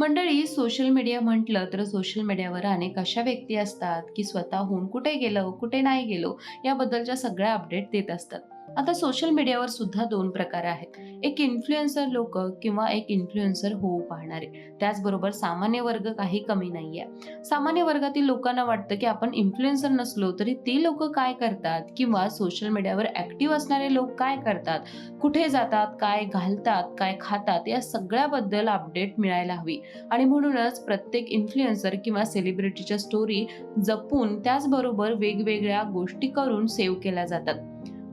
मंडळी social media म्हटलं तर सोशल मीडियावर अनेक अशा व्यक्ती असतात की स्वतःहून कुठे गेलो कुठे नाही गेलो याबद्दलच्या सगळ्या अपडेट देत असतात. आता सोशल मीडियावर सुद्धा दोन प्रकार आहेत. एक इन्फ्लुएन्सर लोक किंवा एक इन्फ्लुएन्सर होऊ पाहणारे. त्याचबरोबर सामान्य वर्ग काही कमी नाही आहे सामान्य वर्गातील लोकांना वाटतं की आपण इन्फ्लुएन्सर नसलो तरी ते लोक काय करतात? किंवा सोशल मीडियावर ऍक्टिव्ह असणारे लोक काय करतात? कुठे जातात? काय घालतात? काय खातात? या सगळ्याबद्दल अपडेट मिळायला हवी. आणि म्हणूनच प्रत्येक इन्फ्लुएन्सर किंवा सेलिब्रिटीच्या स्टोरी जपून त्याचबरोबर वेगवेगळ्या गोष्टी करून सेव्ह केल्या जातात.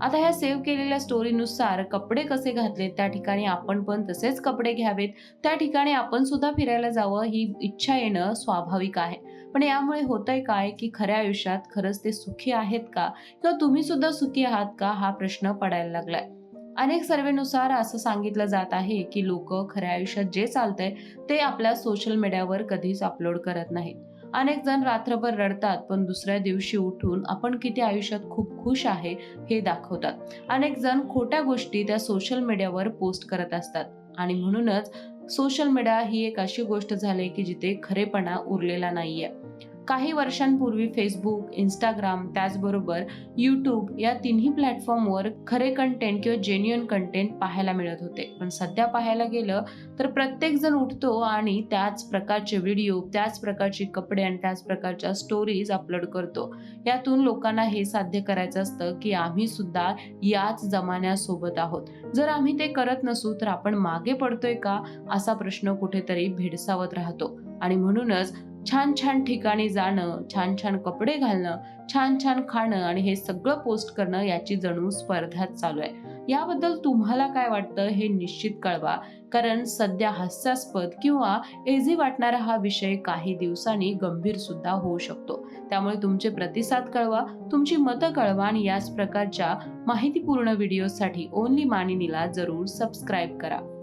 आता ह्या सेव्ह केलेल्या स्टोरीनुसार कपडे कसे घातले त्या ठिकाणी आपण पण तसेच कपडे घ्यावेत. त्या ठिकाणी आपण सुद्धा फिरायला जावं ही इच्छा येणं स्वाभाविक आहे. पण यामुळे होतंय काय की खऱ्या आयुष्यात खरंच ते सुखी आहेत का? किंवा तुम्ही सुद्धा सुखी आहात का? हा प्रश्न पडायला लागलाय. अनेक सर्वेनुसार असं सांगितलं जात आहे की लोक खऱ्या आयुष्यात जे चालतंय ते आपल्या सोशल मीडियावर कधीच अपलोड करत नाहीत. अनेक जण रात्रभर रडतात पण दुसऱ्या दिवशी उठून आपण किती आयुष्यात खूप खुश आहे हे दाखवतात. अनेक जण खोट्या गोष्टी त्या सोशल मीडियावर पोस्ट करत असतात. आणि म्हणूनच सोशल मीडिया ही एक अशी गोष्ट झाली की जिथे खरेपणा उरलेला नाहीये. काही वर्षांपूर्वी फेसबुक इंस्टाग्राम त्याचबरोबर यूट्यूब या तिन्ही प्लॅटफॉर्मवर खरे कंटेंट किंवा जेन्युअन कंटेंट पाहायला मिळत होते. पण सध्या पाहायला गेलं तर प्रत्येक जण उठतो आणि त्याच प्रकारचे व्हिडिओ त्याच प्रकारचे कपडे आणि त्याच प्रकारच्या स्टोरीज अपलोड करतो. यातून लोकांना हे साध्य करायचं असतं की आम्ही सुद्धा याच जमान्यासोबत आहोत. जर आम्ही ते करत नसू तर आपण मागे पडतोय का? असा प्रश्न कुठेतरी भेडसावत राहतो. आणि म्हणूनच छान छान ठिकाणी जाणं छान छान कपडे घालणं छान छान खाणं आणि हे सगळं पोस्ट करणं याची जणू स्पर्धाच चालू आहे. याबद्दल तुम्हाला काय वाटतं हे निश्चित कळवा. कारण सध्या हास्यास्पद किंवा एझी वाटणारा हा विषय काही दिवसांनी गंभीर सुद्धा होऊ शकतो. त्यामुळे तुमचे प्रतिसाद कळवा तुमची मतं कळवा आणि याच प्रकारच्या माहितीपूर्ण व्हिडिओसाठी ओनली मानिनीला जरूर सबस्क्राईब करा.